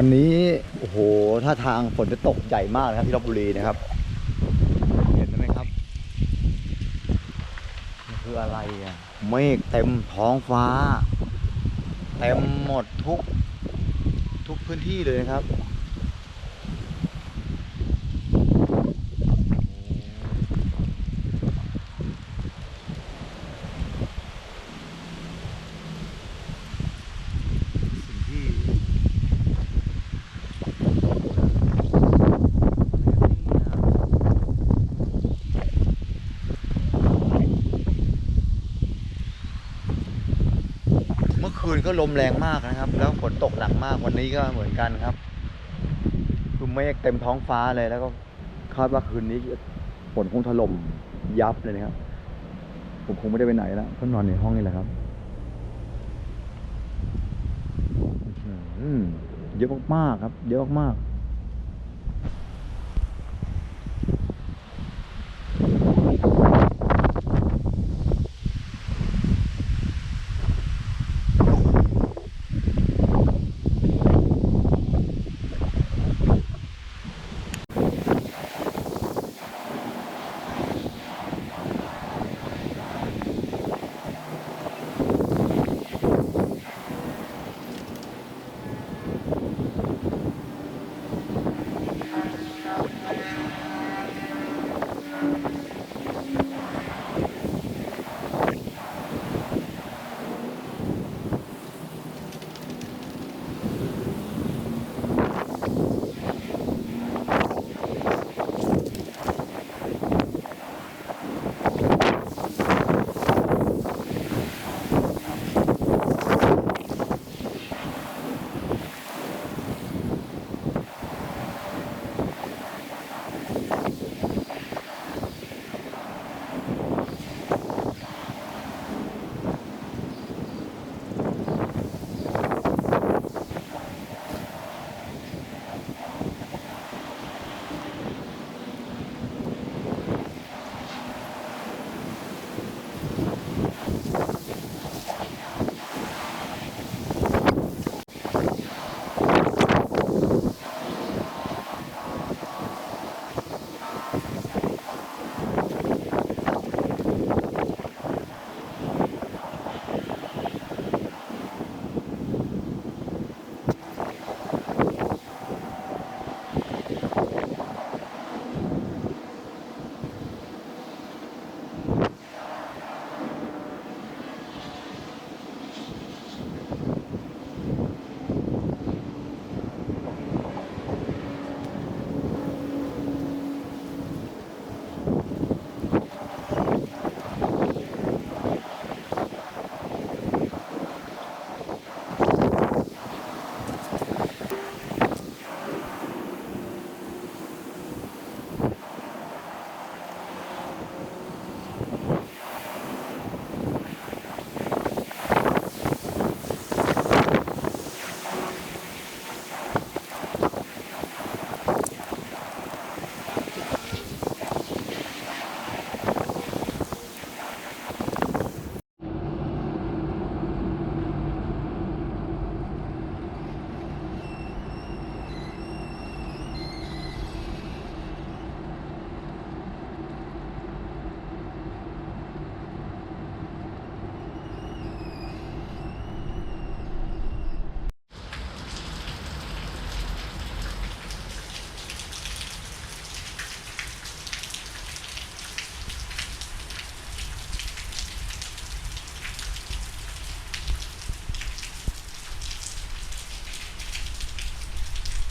วันนี้ โอ้โหท่าทางฝนจะตกใหญ่มากนะครับที่ลบบุรีนะครับ เห็นไหมครับมันคืออะไรอะ เมฆเต็มท้องฟ้า เต็มหมดทุกทุกพื้นที่เลยนะครับ สิ่งที่ เมื่อคืน ก็ลมแรงมากนะครับ แล้วฝนตกหนักมากวันนี้ก็เหมือนกันครับคือเมฆเต็มท้องฟ้าเลยแล้วก็คาดว่าคืนนี้ฝนคงถล่มยับเลยนะครับ ผมคงไม่ได้ไปไหนแล้วก็นอนในห้องนี่แหละครับอื้อหือเยอะมากๆครับ เยอะมากๆ